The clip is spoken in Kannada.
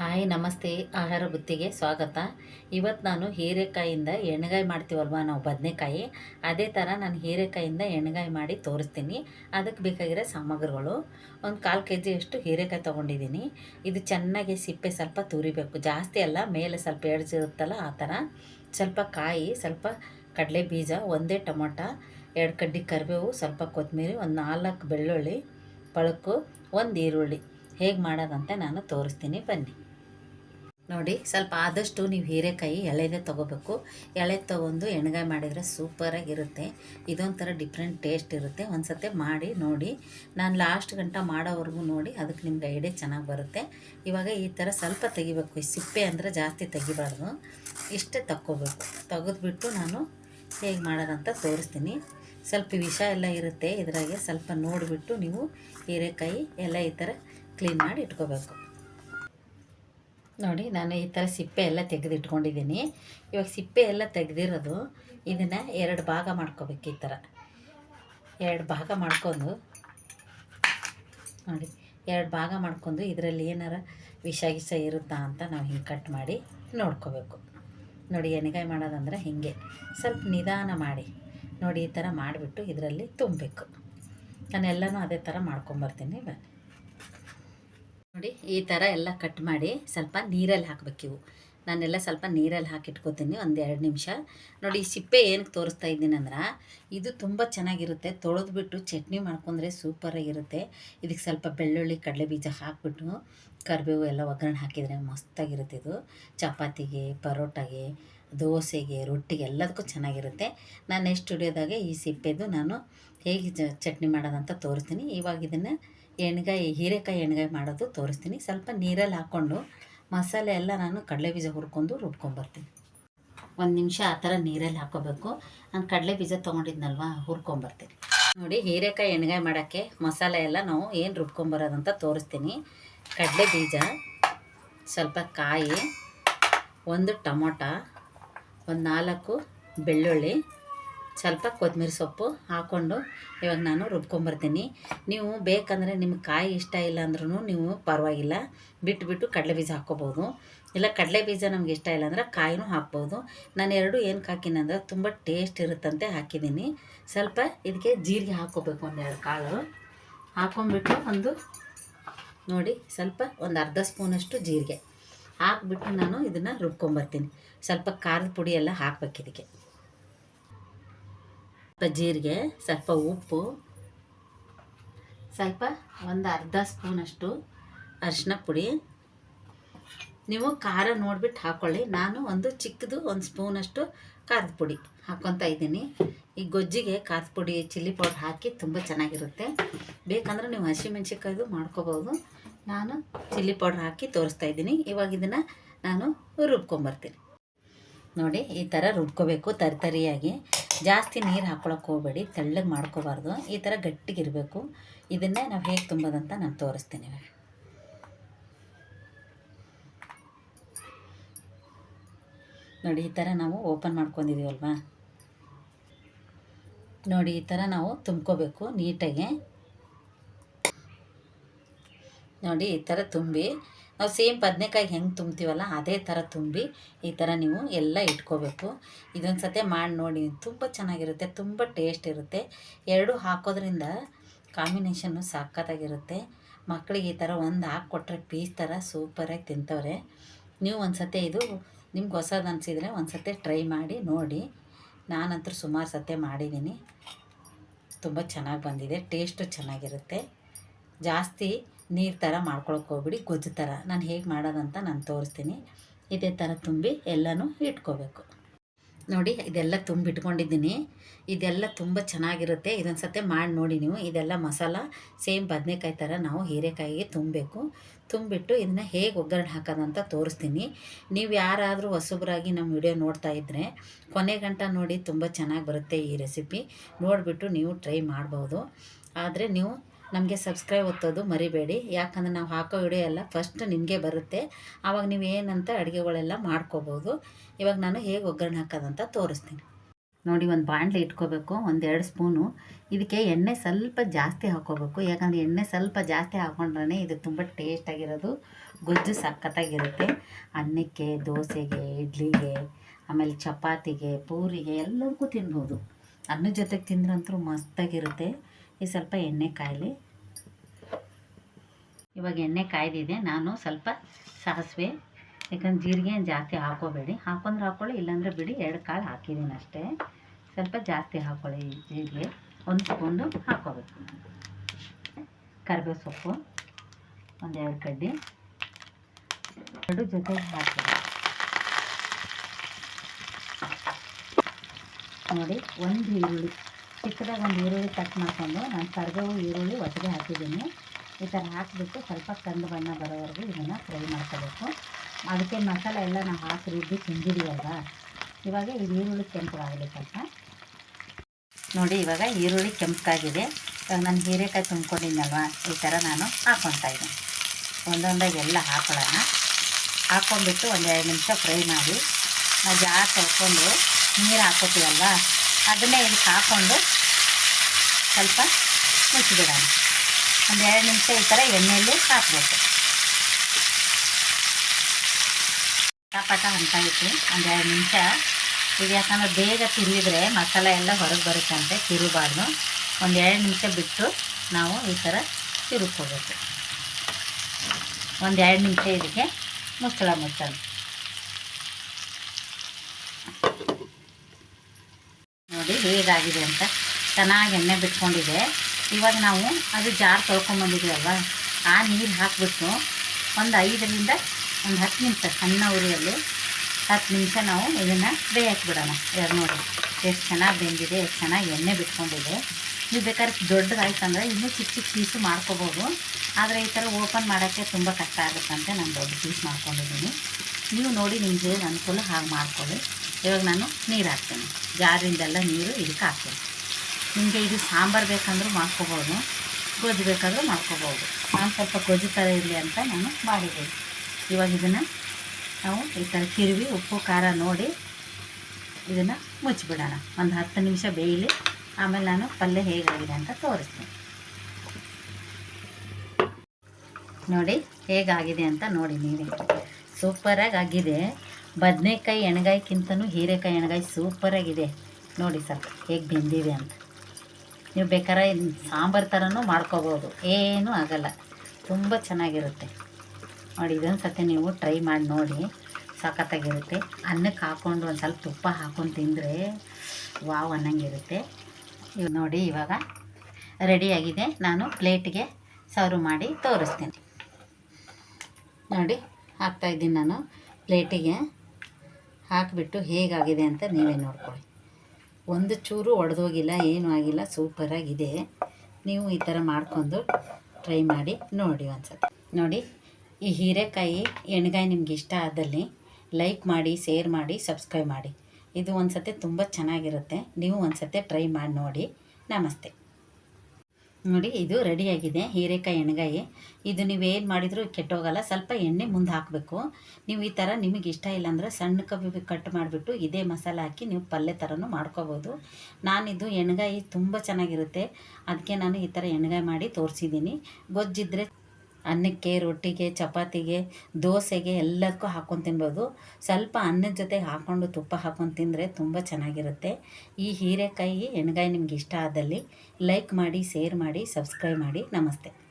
ಹಾಯ್, ನಮಸ್ತೆ. ಆಹಾರ ಬುತ್ತಿಗೆ ಸ್ವಾಗತ. ಇವತ್ತು ನಾನು ಹೀರೆಕಾಯಿಂದ ಎಣ್ಣೆಗಾಯಿ ಮಾಡ್ತೀವಲ್ವ ನಾವು ಬದನೆಕಾಯಿ. ಅದೇ ಥರ ನಾನು ಹೀರೆಕಾಯಿಂದ ಎಣ್ಣೆಗಾಯಿ ಮಾಡಿ ತೋರಿಸ್ತೀನಿ. ಅದಕ್ಕೆ ಬೇಕಾಗಿರೋ ಸಾಮಗ್ರಿಗಳು. ಒಂದು ಕಾಲು ಕೆ ಜಿಯಷ್ಟು ಹೀರೆಕಾಯಿ ತೊಗೊಂಡಿದ್ದೀನಿ. ಇದು ಚೆನ್ನಾಗಿ ಸಿಪ್ಪೆ ಸ್ವಲ್ಪ ತುರಿಬೇಕು. ಜಾಸ್ತಿ ಅಲ್ಲ, ಮೇಲೆ ಸ್ವಲ್ಪ ಎಡ್ಜಿರುತ್ತಲ್ಲ ಆ ಥರ ಸ್ವಲ್ಪ ಕಾಯಿ, ಸ್ವಲ್ಪ ಕಡಲೆ ಬೀಜ ಒಂದೇ ಟೊಮೊಟ, ಎರಡು ಕಡ್ಡಿ ಕರಿಬೇವು, ಸ್ವಲ್ಪ ಕೊತ್ತಂಬರಿ ಒಂದು ನಾಲ್ಕು ಬೆಳ್ಳುಳ್ಳಿ, ಪಳಕು, ಒಂದು ಈರುಳ್ಳಿ. ಹೇಗೆ ಮಾಡೋದಂತ ನಾನು ತೋರಿಸ್ತೀನಿ. ಬನ್ನಿ. ನೋಡಿ, ಸ್ವಲ್ಪ ಆದಷ್ಟು ನೀವು ಹೀರೆಕಾಯಿ ಎಳೆದೇ ತೊಗೋಬೇಕು. ಎಳೆ ತೊಗೊಂಡು ಎಣ್ಗಾಯಿ ಮಾಡಿದರೆ ಸೂಪರಾಗಿರುತ್ತೆ ಇದೊಂಥರ ಡಿಫ್ರೆಂಟ್ ಟೇಸ್ಟ್ ಇರುತ್ತೆ. ಒಂದು ಸತಿ ಮಾಡಿ, ನೋಡಿ. ನಾನು ಲಾಸ್ಟ್ ಗಂಟ ಮಾಡೋವರೆಗೂ ನೋಡಿ, ಅದಕ್ಕೆ ನಿಮ್ಗೆ ಐಡಿಯಾ ಚೆನ್ನಾಗಿ ಬರುತ್ತೆ. ಇವಾಗ ಈ ಥರ ಸ್ವಲ್ಪ ತೆಗಿಬೇಕು. ಈ ಸಿಪ್ಪೆ ಅಂದರೆ ಜಾಸ್ತಿ ತೆಗಿಬಾರ್ದು. ಇಷ್ಟೇ ತಕ್ಕೋಬೇಕು. ತೆಗೆದುಬಿಟ್ಟು ನಾನು ಹೇಗೆ ಮಾಡೋದಂತ ತೋರಿಸ್ತೀನಿ. ಸ್ವಲ್ಪ ವಿಷ ಎಲ್ಲ ಇರುತ್ತೆ. ಇದರಾಗೆ ಸ್ವಲ್ಪ ನೋಡಿಬಿಟ್ಟು ನೀವು ಹೀರೆಕಾಯಿ ಎಲ್ಲ ಈ ಥರ ಕ್ಲೀನ್ ಮಾಡಿ ಇಟ್ಕೋಬೇಕು. ನೋಡಿ, ನಾನು ಈ ಥರ ಸಿಪ್ಪೆ ಎಲ್ಲ ತೆಗೆದಿಟ್ಕೊಂಡಿದ್ದೀನಿ. ಇವಾಗ ಸಿಪ್ಪೆ ಎಲ್ಲ ತೆಗೆದಿರೋದು, ಇದನ್ನು ಎರಡು ಭಾಗ ಮಾಡ್ಕೋಬೇಕು ಈ ಥರ ಎರಡು ಭಾಗ ಮಾಡ್ಕೊಂಡು, ನೋಡಿ, ಎರಡು ಭಾಗ ಮಾಡ್ಕೊಂಡು ಇದರಲ್ಲಿ ಏನಾರ ವಿಷ ಗಿಷ ಇರುತ್ತಾ ಅಂತ ನಾವು ಹಿಂಗೆ ಕಟ್ ಮಾಡಿ ನೋಡ್ಕೋಬೇಕು. ನೋಡಿ, ಎಣ್ಗಾಯಿ ಮಾಡೋದಂದ್ರೆ ಹಿಂಗೆ. ಸ್ವಲ್ಪ ನಿಧಾನ ಮಾಡಿ. ನೋಡಿ, ಈ ಥರ ಮಾಡಿಬಿಟ್ಟು ಇದರಲ್ಲಿ ತುಂಬಬೇಕು. ನಾನು ಎಲ್ಲನೂ ಅದೇ ಥರ ಮಾಡ್ಕೊಂಬರ್ತೀನಿ. ಬನ್ನಿ. ನೋಡಿ, ಈ ಥರ ಎಲ್ಲ ಕಟ್ ಮಾಡಿ ಸ್ವಲ್ಪ ನೀರಲ್ಲಿ ಇವು. ನಾನೆಲ್ಲ ಸ್ವಲ್ಪ ನೀರಲ್ಲಿ ಹಾಕಿಟ್ಕೋತೀನಿ ಒಂದು ಎರಡು ನಿಮಿಷ. ನೋಡಿ, ಈ ಸಿಪ್ಪೆ ಏನಕ್ಕೆ ತೋರಿಸ್ತಾ ಇದ್ದೀನಿ ಅಂದ್ರೆ, ಇದು ತುಂಬ ಚೆನ್ನಾಗಿರುತ್ತೆ. ತೊಳೆದ್ಬಿಟ್ಟು ಚಟ್ನಿ ಮಾಡ್ಕೊಂಡ್ರೆ ಸೂಪರಾಗಿರುತ್ತೆ ಇದಕ್ಕೆ ಸ್ವಲ್ಪ ಬೆಳ್ಳುಳ್ಳಿ ಕಡಲೆ ಬೀಜ ಹಾಕಿಬಿಟ್ಟು ಕರಿಬೇವು ಎಲ್ಲ ಒಗ್ಗರಣೆ ಹಾಕಿದರೆ ಮಸ್ತಾಗಿರುತ್ತೆ ಇದು. ಚಪಾತಿಗೆ, ಪರೋಟಾಗೆ, ದೋಸೆಗೆ, ರೊಟ್ಟಿಗೆ ಎಲ್ಲದಕ್ಕೂ ಚೆನ್ನಾಗಿರುತ್ತೆ. ನಾನು ನೆಕ್ಸ್ಟ್ ವಿಡಿಯೋದಾಗೆ ಈ ಸಿಪ್ಪೆದು ನಾನು ಹೇಗೆ ಚಟ್ನಿ ಮಾಡೋದಂತ ತೋರಿಸ್ತೀನಿ. ಇವಾಗ ಇದನ್ನು ಎಣ್ಗಾಯಿ, ಹೀರೆಕಾಯಿ ಎಣ್ಗಾಯಿ ಮಾಡೋದು ತೋರಿಸ್ತೀನಿ. ಸ್ವಲ್ಪ ನೀರಲ್ಲಿ ಹಾಕ್ಕೊಂಡು ಮಸಾಲೆ ಎಲ್ಲ ನಾನು ಕಡಲೆ ಬೀಜ ಹುರ್ಕೊಂಡು ರುಬ್ಕೊಂಬರ್ತೀನಿ ಒಂದು ನಿಮಿಷ ಆ ಥರ ನೀರಲ್ಲಿ ಹಾಕೋಬೇಕು ನಾನು ಕಡಲೆ ಬೀಜ ತೊಗೊಂಡಿದ್ನಲ್ವ ಹುರ್ಕೊಂಬರ್ತೀನಿ ನೋಡಿ, ಹೀರೆಕಾಯಿ ಎಣ್ಗಾಯಿ ಮಾಡೋಕ್ಕೆ ಮಸಾಲೆ ಎಲ್ಲ ನಾವು ಏನು ರುಬ್ಕೊಂಬರೋದಂತ ತೋರಿಸ್ತೀನಿ. ಕಡಲೆ ಬೀಜ, ಸ್ವಲ್ಪ ಕಾಯಿ, ಒಂದು ಟೊಮೊಟ, ಒಂದು ನಾಲ್ಕು ಬೆಳ್ಳುಳ್ಳಿ ಸ್ವಲ್ಪ ಕೊತ್ತಂಬರಿ ಸೊಪ್ಪು ಹಾಕ್ಕೊಂಡು ಇವಾಗ ನಾನು ರುಬ್ಕೊಂಬರ್ತೀನಿ. ನೀವು ಬೇಕಂದರೆ ನಿಮ್ಗೆ ಕಾಯಿ ಇಷ್ಟ ಇಲ್ಲ ಅಂದ್ರೂ ನೀವು ಪರವಾಗಿಲ್ಲ. ಬಿಟ್ಬಿಟ್ಟು ಕಡಲೆ ಬೀಜ ಹಾಕ್ಕೋಬೋದು. ಇಲ್ಲ, ಕಡಲೆ ಬೀಜ ನಮ್ಗೆ ಇಷ್ಟ ಇಲ್ಲ ಅಂದರೆ ಕಾಯಿನೂ ಹಾಕ್ಬೋದು. ನಾನು ಎರಡು ಏನು ಹಾಕಿನಿ ಅಂದ್ರೆ ತುಂಬ ಟೇಸ್ಟ್ ಇರುತ್ತಂತೆ ಹಾಕಿದ್ದೀನಿ ಸ್ವಲ್ಪ ಇದಕ್ಕೆ ಜೀರಿಗೆ ಹಾಕ್ಕೋಬೇಕು ಒಂದೆರಡು ಕಾಳು. ಹಾಕ್ಕೊಂಬಿಟ್ಟು ಒಂದು ನೋಡಿ, ಸ್ವಲ್ಪ ಒಂದು ಅರ್ಧ ಸ್ಪೂನಷ್ಟು ಜೀರಿಗೆ. ಹಾಕ್ಬಿಟ್ಟು ನಾನು ಇದನ್ನು ರುಬ್ಕೊಂಬರ್ತೀನಿ. ಸ್ವಲ್ಪ ಖಾರದ ಪುಡಿ ಎಲ್ಲ ಹಾಕ್ಬೇಕು ಇದಕ್ಕೆ. ಸ್ವಲ್ಪ ಜೀರಿಗೆ, ಸ್ವಲ್ಪ ಉಪ್ಪು, ಸ್ವಲ್ಪ ಒಂದು ಅರ್ಧ ಸ್ಪೂನಷ್ಟು ಅರಿಶಿನ ಪುಡಿ. ನೀವು ಖಾರ ನೋಡಿಬಿಟ್ಟು ಹಾಕ್ಕೊಳ್ಳಿ ನಾನು ಒಂದು ಚಿಕ್ಕದು ಒಂದು ಸ್ಪೂನಷ್ಟು ಖಾರದ ಪುಡಿ ಹಾಕ್ಕೊತಾ ಇದ್ದೀನಿ. ಈ ಗೊಜ್ಜಿಗೆ ಖಾರದ ಪುಡಿ, ಚಿಲ್ಲಿ ಪೌಡ್ರ್ ಹಾಕಿ ತುಂಬ ಚೆನ್ನಾಗಿರುತ್ತೆ. ಬೇಕಂದ್ರೆ ನೀವು ಹಸಿಮೆಣ್ಸಿಕಾಯ್ದು ಮಾಡ್ಕೋಬೋದು. ನಾನು ಚಿಲ್ಲಿ ಪೌಡ್ರ್ ಹಾಕಿ ತೋರಿಸ್ತಾ ಇದ್ದೀನಿ. ಇವಾಗ ಇದನ್ನು ನಾನು ರುಬ್ಕೊಂಬರ್ತೀನಿ. ನೋಡಿ, ಈ ಥರ ರುಬ್ಕೋಬೇಕು ತರಿತರಿಯಾಗಿ. ಜಾಸ್ತಿ ನೀರು ಹಾಕ್ಕೊಳಕ್ಕೆ ಹೋಗಬೇಡಿ, ತೆಳ್ಳಗೆ ಮಾಡ್ಕೋಬಾರ್ದು, ಈ ಥರ ಗಟ್ಟಿಗಿರಬೇಕು ಇದನ್ನೇ ನಾವು ಹೇಗೆ ತುಂಬೋದಂತ ನಾನು ತೋರಿಸ್ತೀನಿ. ನೋಡಿ, ಈ ಥರ ನಾವು ಓಪನ್ ಮಾಡ್ಕೊಂಡಿದ್ದೀವಲ್ವಾ ನೋಡಿ, ಈ ಥರ ನಾವು ತುಂಬ್ಕೋಬೇಕು ನೀಟಾಗಿ. ನೋಡಿ, ಈ ಥರ ತುಂಬಿ ನಾವು ಸೇಮ್ ಬದನೆಕಾಯಿ ಹೆಂಗೆ ತುಂಬ್ತೀವಲ್ಲ ಅದೇ ಥರ ತುಂಬಿ ಈ ಥರ ನೀವು ಎಲ್ಲ ಇಟ್ಕೋಬೇಕು. ಇದೊಂದು ಸತಿ ಮಾಡಿ ನೋಡಿ, ತುಂಬ ಚೆನ್ನಾಗಿರುತ್ತೆ, ತುಂಬ ಟೇಸ್ಟ್ ಇರುತ್ತೆ. ಎರಡು ಹಾಕೋದ್ರಿಂದ ಕಾಂಬಿನೇಷನ್ನು ಸಖತ್ತಾಗಿರುತ್ತೆ ಮಕ್ಕಳಿಗೆ ಈ ಥರ ಒಂದು ಹಾಕ್ಕೊಟ್ರೆ ಪೀಸ್ ಥರ ಸೂಪರಾಗಿ ತಿಂತವ್ರೆ. ನೀವು ಒಂದು ಸತಿ ಇದು ನಿಮ್ಗೆ ಹೊಸದು ಅನಿಸಿದರೆ ಒಂದು ಸತಿ ಟ್ರೈ ಮಾಡಿ ನೋಡಿ. ನಾನಂತೂ ಸುಮಾರು ಸತಿ ಮಾಡಿದ್ದೀನಿ ತುಂಬ ಚೆನ್ನಾಗಿ ಬಂದಿದೆ ಟೇಸ್ಟು ಚೆನ್ನಾಗಿರುತ್ತೆ. ಜಾಸ್ತಿ ನೀರು ಥರ ಮಾಡ್ಕೊಳಕ್ಕೆ ಹೋಗ್ಬಿಡಿ, ಗೊಜ್ಜು ಥರ ನಾನು ಹೇಗೆ ಮಾಡೋದಂತ ನಾನು ತೋರಿಸ್ತೀನಿ. ಇದೇ ಥರ ತುಂಬಿ ಎಲ್ಲನೂ ಇಟ್ಕೋಬೇಕು. ನೋಡಿ, ಇದೆಲ್ಲ ತುಂಬಿಟ್ಕೊಂಡಿದ್ದೀನಿ ಇದೆಲ್ಲ ತುಂಬ ಚೆನ್ನಾಗಿರುತ್ತೆ. ಇದೊಂದು ಸತೆ ಮಾಡಿ ನೋಡಿ ನೀವು. ಇದೆಲ್ಲ ಮಸಾಲ, ಸೇಮ್ ಬದನೆಕಾಯಿ ಥರ ನಾವು ಹೀರೆಕಾಯಿಗೆ ತುಂಬಬೇಕು. ತುಂಬಿಟ್ಟು ಇದನ್ನ ಹೇಗೆ ಒಗ್ಗರಣೆ ಹಾಕೋದಂತ ತೋರಿಸ್ತೀನಿ. ನೀವು ಯಾರಾದರೂ ಹೊಸಬ್ರಾಗಿ ನಮ್ಮ ವಿಡಿಯೋ ನೋಡ್ತಾ ಇದ್ದರೆ ಕೊನೆ ಗಂಟ ನೋಡಿ ತುಂಬ ಚೆನ್ನಾಗಿ ಬರುತ್ತೆ ಈ ರೆಸಿಪಿ. ನೋಡಿಬಿಟ್ಟು ನೀವು ಟ್ರೈ ಮಾಡ್ಬೋದು. ಆದರೆ ನೀವು ನಮಗೆ ಸಬ್ಸ್ಕ್ರೈಬ್ ಒತ್ತೋದು ಮರಿಬೇಡಿ. ಯಾಕಂದರೆ ನಾವು ಹಾಕೋ ವಿಡಿಯೋ ಎಲ್ಲ ಫಸ್ಟ್ ನಿಮಗೆ ಬರುತ್ತೆ. ಆವಾಗ ನೀವು ಏನಂತ ಅಡುಗೆಗಳೆಲ್ಲ ಮಾಡ್ಕೋಬೋದು. ಇವಾಗ ನಾನು ಹೇಗೆ ಒಗ್ಗರಣೆ ಹಾಕೋದಂತ ತೋರಿಸ್ತೀನಿ. ನೋಡಿ, ಒಂದು ಬಾಣಲೆ ಇಟ್ಕೋಬೇಕು, ಒಂದೆರಡು ಸ್ಪೂನು. ಇದಕ್ಕೆ ಎಣ್ಣೆ ಸ್ವಲ್ಪ ಜಾಸ್ತಿ ಹಾಕೋಬೇಕು. ಯಾಕಂದರೆ ಎಣ್ಣೆ ಸ್ವಲ್ಪ ಜಾಸ್ತಿ ಹಾಕ್ಕೊಂಡ್ರೆ ಇದು ತುಂಬ ಟೇಸ್ಟಾಗಿರೋದು ಗೊಜ್ಜು ಸಖತ್ತಾಗಿರುತ್ತೆ. ಅನ್ನಕ್ಕೆ, ದೋಸೆಗೆ, ಇಡ್ಲಿಗೆ, ಆಮೇಲೆ ಚಪಾತಿಗೆ, ಪೂರಿಗೆ ಎಲ್ಲದಕ್ಕೂ ತಿನ್ಬೋದು. ಅನ್ನದ ಜೊತೆಗೆ ತಿಂದ್ರಂತೂ ಮಸ್ತಾಗಿರುತ್ತೆ. ಈ ಸ್ವಲ್ಪ ಎಣ್ಣೆ ಕಾಯಲಿ. ಇವಾಗ ಎಣ್ಣೆ ಕಾಯ್ದಿದೆ. ನಾನು ಸ್ವಲ್ಪ ಸಾಸಿವೆ, ಯಾಕಂದ್ರೆ ಜೀರಿಗೆ ಜಾಸ್ತಿ ಹಾಕೋಬೇಡಿ. ಹಾಕೊಂಡ್ರೆ ಹಾಕೊಳ್ಳಿ, ಇಲ್ಲಾಂದರೆ ಬಿಡಿ, ಎರಡು ಕಾಳು ಹಾಕಿದ್ದೀನಿ ಅಷ್ಟೇ. ಸ್ವಲ್ಪ ಜಾಸ್ತಿ ಹಾಕೊಳ್ಳಿ ಜೀರಿಗೆ. ಒಂದು ಸ್ಪೂನು ಹಾಕೋಬೇಕು. ಕರಿಬೇವು ಸೊಪ್ಪು, ಒಂದೆರಡು ಕಡ್ಡಿ. ಎರಡು ಜೊತೆಗೆ ಹಾಕಿ ನೋಡಿ, ಒಂದು ಈರುಳ್ಳಿ. ಚಿಕ್ಕದಾಗಿ ಒಂದು ಈರುಳ್ಳಿ ಕಟ್ ಮಾಡಿಕೊಂಡು ನಾನು ಕರಿಬೇವು ಈರುಳ್ಳಿ ಒಟ್ಟಿಗೆ ಹಾಕಿದ್ದೀನಿ. ಈ ಥರ ಹಾಕಿಬಿಟ್ಟು ಸ್ವಲ್ಪ ಕಂದು ಬಣ್ಣ ಬರೋವರೆಗೂ ಇದನ್ನು ಫ್ರೈ ಮಾಡ್ಕೋಬೇಕು. ಅದಕ್ಕೆ ಮಸಾಲೆ ಎಲ್ಲ ನಾವು ಹಾಕಿ ರುಬ್ಬಿ ತಿಂದಿದ್ದೀವಲ್ವ ಇವಾಗ ಇದು ಈರುಳ್ಳಿ ಕೆಂಪಗಾಗಲಿ ಸ್ವಲ್ಪ ನೋಡಿ, ಇವಾಗ ಈರುಳ್ಳಿ ಕೆಂಪಾಗಿದೆ. ಇವಾಗ ನಾನು ಹೀರೆಕಾಯಿ ತುಂಬ್ಕೊಂಡಿದ್ದಲ್ವ ಈ ಥರ ನಾನು ಹಾಕ್ಕೊತಾ ಇದ್ದೀನಿ. ಒಂದೊಂದಾಗಿ ಎಲ್ಲ ಹಾಕೊಳ್ಳೋಣ. ಹಾಕ್ಕೊಂಡ್ಬಿಟ್ಟು ಒಂದು ಎರಡು ನಿಮಿಷ ಫ್ರೈ ಮಾಡಿ ನಾವು ಜಾರ್ ಹಾಕ್ಕೊಂಡು ನೀರು ಹಾಕೋತೀವಲ್ವ? ಅದನ್ನೇ ಇದಕ್ಕೆ ಹಾಕ್ಕೊಂಡು ಸ್ವಲ್ಪ ಮುಚ್ಚಿಬಿಡೋಣ. ಒಂದು ಎರಡು ನಿಮಿಷ ಈ ಥರ ಎಣ್ಣೆಯಲ್ಲಿ ಹಾಕಬೇಕು. ಪಟ ಅಂತ ಇತ್ತು. ಒಂದು ಎರಡು ನಿಮಿಷ. ಇದು ಯಾಕಂದರೆ ಬೇಗ ತಿರುಗಿದ್ರೆ ಮಸಾಲೆ ಎಲ್ಲ ಹೊರಗೆ ಬರುತ್ತಂತೆ ತಿರುಗಬಾರ್ದು ಒಂದು ಎರಡು ನಿಮಿಷ ಬಿಟ್ಟು ನಾವು ಈ ಥರ ತಿರುಗ್ಕೋಬೇಕು. ಒಂದು ಎರಡು ನಿಮಿಷ ಇದಕ್ಕೆ ಮುಚ್ಚಳ ಮುಚ್ಚಳ ನೋಡಿ ಹೇಗಾಗಿದೆ ಅಂತ. ಚೆನ್ನಾಗಿ ಎಣ್ಣೆ ಬಿಟ್ಕೊಂಡಿದೆ. ಇವಾಗ ನಾವು ಅದು ಜಾರ್ ತೊಳ್ಕೊಂಬಂದಿದ್ದೀವಲ್ವ ಆ ನೀರು ಹಾಕಿಬಿಟ್ಟು ಒಂದು ಐದರಿಂದ ಒಂದು ಹತ್ತು ನಿಮಿಷ, ಸಣ್ಣ ಉರಿಯಲ್ಲಿ ಹತ್ತು ನಿಮಿಷ ನಾವು ಇದನ್ನು ಬೇಯಕ್ಕೆ ಬಿಡೋಣ. ಎರಡು ನೋಡಿ, ಎಷ್ಟು ಚೆನ್ನಾಗಿ ಬೆಂದಿದೆ, ಎಷ್ಟು ಚೆನ್ನಾಗಿ ಎಣ್ಣೆ ಬಿಟ್ಕೊಂಡಿದೆ. ನೀವು ಬೇಕಾದ್ರೆ ದೊಡ್ಡದಾಯ್ತಂದ್ರೆ ಇನ್ನೂ ಚಿಕ್ಕ ಚಿಕ್ಕ ಪೀಸು ಮಾಡ್ಕೋಬೋದು. ಆದರೆ ಈ ಥರ ಓಪನ್ ಮಾಡೋಕ್ಕೆ ತುಂಬ ಕಷ್ಟ ಆಗುತ್ತಂತೆ ನಾನು ದೊಡ್ಡ ಪೀಸ್ ಮಾಡ್ಕೊಂಡಿದ್ದೀನಿ. ನೀವು ನೋಡಿ ನಿಮಗೆ ಅನುಕೂಲ ಹಾಗೆ ಮಾಡ್ಕೊಳ್ಳಿ. ಇವಾಗ ನಾನು ನೀರು ಹಾಕ್ತೇನೆ ಜಾರಿಂದೆಲ್ಲ ನೀರು ಇದಕ್ಕೆ ಹಾಕ್ತೀನಿ. ನಿಮಗೆ ಇದು ಸಾಂಬಾರು ಬೇಕಂದ್ರೂ ಮಾಡ್ಕೋಬೋದು. ಗೊಜ್ಜು ಬೇಕಾದರೂ ಮಾಡ್ಕೋಬೋದು. ನಾನು ಸ್ವಲ್ಪ ಗೊಜ್ಜು ಥರ ಇರಲಿ ಅಂತ ನಾನು ಮಾಡಿದ್ದೀನಿ. ಇವಾಗ ಇದನ್ನು ನಾವು ಈ ಥರ ತಿರುವಿ ಉಪ್ಪು, ಖಾರ ನೋಡಿ ಇದನ್ನು ಮುಚ್ಚಿಬಿಡೋಣ. ಒಂದು ಹತ್ತು ನಿಮಿಷ ಬೇಯಲಿ. ಆಮೇಲೆ ನಾನು ಪಲ್ಯ ಹೇಗಾಗಿದೆ ಅಂತ ತೋರಿಸ್ತೀನಿ. ನೋಡಿ ಹೇಗಾಗಿದೆ ಅಂತ ನೋಡಿ ನೀವೇ ಸೂಪರಾಗಿ ಆಗಿದೆ ಬದನೆಕಾಯಿ ಎಣ್ಗಾಯ್ಕಿಂತನೂ ಹೀರೆಕಾಯಿ ಎಣ್ಗಾಯಿ ಸೂಪರಾಗಿದೆ ನೋಡಿ ಸರ್, ಹೇಗೆ ಬೆಂದಿದೆ ಅಂತ. ನೀವು ಬೇಕಾರೆ ಸಾಂಬಾರು ಥರನೂ ಮಾಡ್ಕೋಬೋದು. ಏನೂ ಆಗಲ್ಲ. ತುಂಬ ಚೆನ್ನಾಗಿರುತ್ತೆ. ನೋಡಿ ಇದೊಂದು ಸತಿ ನೀವು ಟ್ರೈ ಮಾಡಿ ನೋಡಿ. ಸಖತ್ತಾಗಿರುತ್ತೆ ಅನ್ನಕ್ಕೆ ಹಾಕ್ಕೊಂಡು ಒಂದು ಸ್ವಲ್ಪ ತುಪ್ಪ ಹಾಕ್ಕೊಂಡು ತಿಂದರೆ ವಾವ್ ಅನ್ನಂಗಿರುತ್ತೆ. ಇವು ನೋಡಿ, ಇವಾಗ ರೆಡಿಯಾಗಿದೆ ನಾನು ಪ್ಲೇಟ್ಗೆ ಸರ್ವ್ ಮಾಡಿ ತೋರಿಸ್ತೀನಿ. ನೋಡಿ ಹಾಕ್ತಾಯಿದ್ದೀನಿ ನಾನು ಪ್ಲೇಟಿಗೆ. ಹಾಕಿಬಿಟ್ಟು ಹೇಗಾಗಿದೆ ಅಂತ ನೀವೇ ನೋಡ್ಕೊಳ್ಳಿ. ಒಂದು ಚೂರು ಒಡೆದೋಗಿಲ್ಲ, ಏನೂ ಆಗಿಲ್ಲ ಸೂಪರಾಗಿದೆ ನೀವು ಈ ಥರ ಮಾಡ್ಕೊಂಡು ಟ್ರೈ ಮಾಡಿ ನೋಡಿ ಒಂದ್ಸತಿ. ನೋಡಿ, ಈ ಹೀರೆಕಾಯಿ ಎಣ್ಗಾಯಿ ನಿಮ್ಗೆ ಇಷ್ಟ ಆದಲ್ಲಿ ಲೈಕ್ ಮಾಡಿ, ಶೇರ್ ಮಾಡಿ, ಸಬ್ಸ್ಕ್ರೈಬ್ ಮಾಡಿ. ಇದು ಒಂದು ಸತಿ ತುಂಬ ಚೆನ್ನಾಗಿರುತ್ತೆ. ನೀವು ಒಂದು ಟ್ರೈ ಮಾಡಿ ನೋಡಿ. ನಮಸ್ತೆ. ನೋಡಿ, ಇದು ರೆಡಿಯಾಗಿದೆ, ಹೀರೆಕಾಯಿ ಎಣ್ಗಾಯಿ. ಇದು ನೀವೇನು ಮಾಡಿದರೂ ಕೆಟ್ಟೋಗಲ್ಲ, ಸ್ವಲ್ಪ ಎಣ್ಣೆ ಮುಂದೆ ಹಾಕಬೇಕು. ನೀವು ಈ ಥರ ನಿಮಗೆ ಇಷ್ಟ ಇಲ್ಲ ಅಂದರೆ ಸಣ್ಣ ಕಬ್ಬಿ ಕಟ್ ಮಾಡಿಬಿಟ್ಟು ಇದೇ ಮಸಾಲೆ ಹಾಕಿ ನೀವು ಪಲ್ಯ ಥರನೂ ಮಾಡ್ಕೋಬೋದು. ನಾನಿದು ಎಣ್ಗಾಯಿ ತುಂಬ ಚೆನ್ನಾಗಿರುತ್ತೆ. ಅದಕ್ಕೆ ನಾನು ಈ ಥರ ಎಣ್ಗಾಯಿ ಮಾಡಿ ತೋರಿಸಿದ್ದೀನಿ. ಗೊಜ್ಜಿದ್ರೆ ಅನ್ನಕ್ಕೆ, ರೊಟ್ಟಿಗೆ, ಚಪಾತಿಗೆ, ದೋಸೆಗೆ ಎಲ್ಲದಕ್ಕೂ ಹಾಕ್ಕೊಂಡು ತಿನ್ಬೋದು. ಸ್ವಲ್ಪ ಅನ್ನದ ಜೊತೆಗೆ ಹಾಕ್ಕೊಂಡು ತುಪ್ಪ ಹಾಕ್ಕೊಂಡು ತಿಂದರೆ ತುಂಬ ಚೆನ್ನಾಗಿರುತ್ತೆ. ಈ ಹೀರೆಕಾಯಿ, ಎಣ್ಗಾಯಿ ನಿಮ್ಗೆ ಇಷ್ಟ ಆದಲ್ಲಿ ಲೈಕ್ ಮಾಡಿ, ಶೇರ್ ಮಾಡಿ, ಸಬ್ಸ್ಕ್ರೈಬ್ ಮಾಡಿ. ನಮಸ್ತೆ.